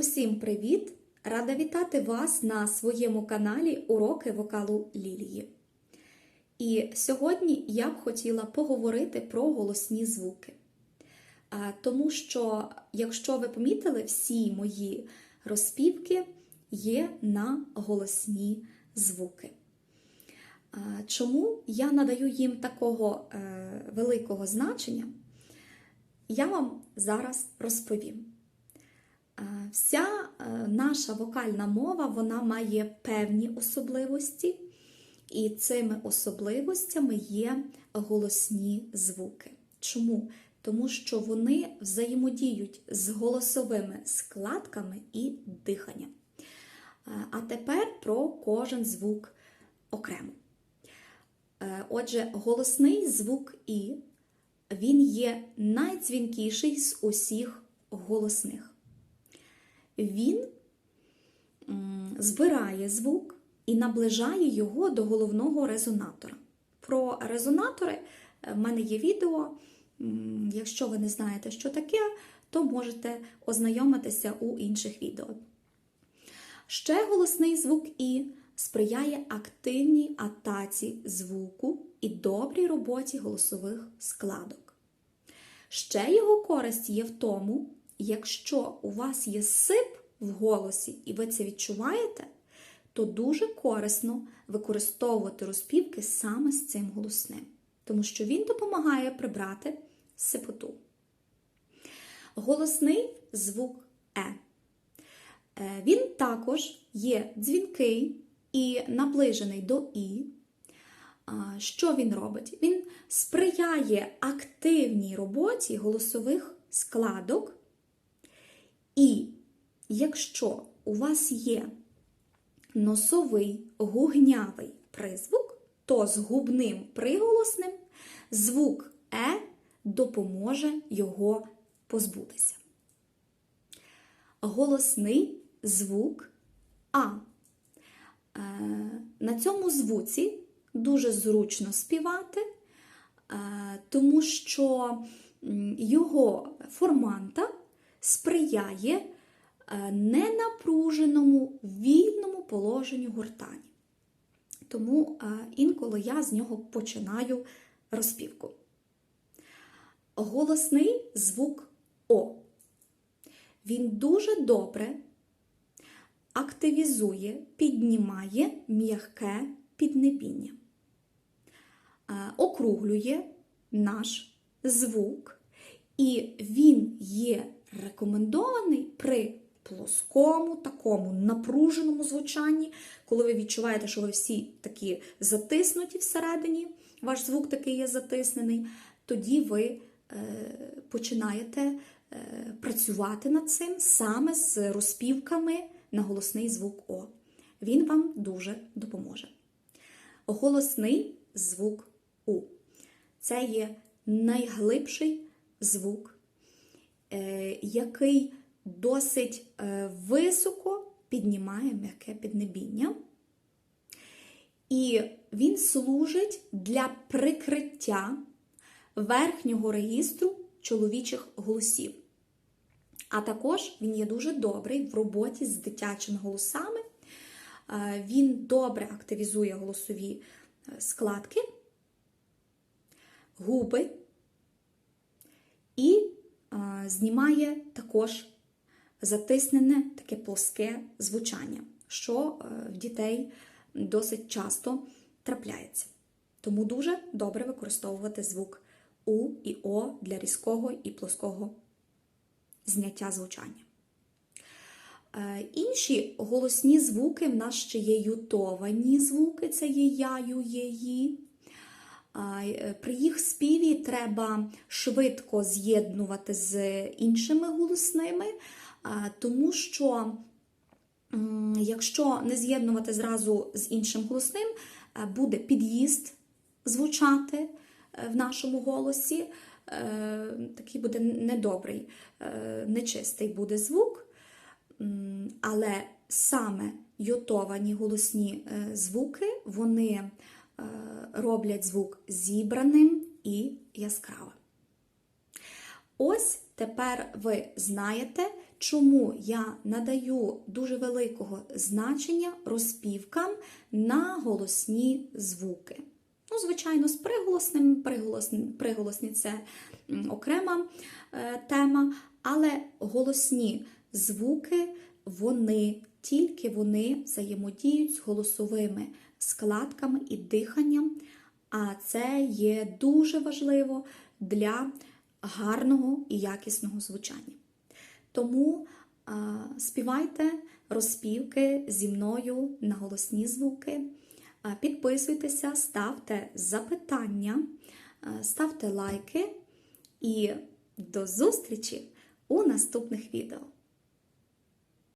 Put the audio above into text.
Усім привіт! Рада вітати вас на своєму каналі Уроки вокалу Лілії. І сьогодні я б хотіла поговорити про голосні звуки. Тому що, якщо ви помітили, всі мої розпівки є на голосні звуки. Чому я надаю їм такого е, великого значення? Я вам зараз розповім. Е, Вся е, наша вокальна мова вона має певні особливості, і цими особливостями є голосні звуки. Чому? Тому що вони взаємодіють з голосовими складками і диханням. Е, А тепер про кожен звук окремо. Отже, голосний звук І він є найдзвінкіший з усіх голосних. Він збирає звук і наближає його до головного резонатора. Про резонатори е, в мене є відео. Якщо ви не знаєте, що таке, то можете ознайомитися у інших відео. Ще голосний звук І сприяє активній атаці звуку і добрій роботі голосових складок. Ще його користь є в тому, якщо у вас є сип в голосі і ви це відчуваєте, то дуже корисно використовувати розпівки саме з цим голосним, тому що він допомагає прибрати сипоту. Голосний звук Е. Е, Він також є дзвінкий і наближений до І. Що він робить? Він сприяє активній роботі голосових складок. І якщо у вас є носовий гугнявий призвук, то з губним приголосним звук Е допоможе його позбутися. Голосний звук А. Е, На цьому звуці дуже зручно співати, е, тому що його форманта сприяє е, ненапруженому вільному положенню гортані. Тому е, інколи я з нього починаю розпівку. Голосний звук О. Він дуже добре активізує, піднімає м'яке піднебіння, Е, округлює наш звук, і він є рекомендований при плоскому, такому напруженому звучанні, коли ви відчуваєте, що ви всі такі затиснуті всередині, ваш звук такий є затиснений, тоді ви е, починаєте е, працювати над цим саме з розпівками на голосний звук О. Він вам дуже допоможе. Голосний звук У. Це є найглибший звук, який досить е, високо піднімає м'яке піднебіння. І він служить для прикриття верхнього регістру чоловічих голосів. А також він є дуже добрий в роботі з дитячими голосами. Е, Він добре активізує голосові е, складки, губи і е, знімає також затиснене таке плоске звучання, що е, в дітей досить часто трапляється. Тому дуже добре використовувати звук У і О для різкого і плоского зняття звучання. Е, Інші голосні звуки в нас ще є ютовані звуки, це є яю, є ї. Е, При їх співі треба швидко з'єднувати з іншими голосними, тому що якщо не з'єднувати зразу з іншим голосним, е, буде під'їзд звучати е, в нашому голосі. Такий буде недобрий, нечистий буде звук. Але саме йотовані голосні звуки, вони роблять звук зібраним і яскравим. Ось тепер ви знаєте, чому я надаю дуже великого значення розпівкам на голосні звуки. Ну, звичайно, з приголосним, приголосні, приголосні це окрема е, тема, але голосні звуки, вони тільки вони взаємодіють з голосовими складками і диханням, а це є дуже важливо для гарного і якісного звучання. Тому а, співайте розпівки зі мною на голосні звуки. А, Підписуйтеся, ставте запитання, а, ставте лайки і до зустрічі у наступних відео.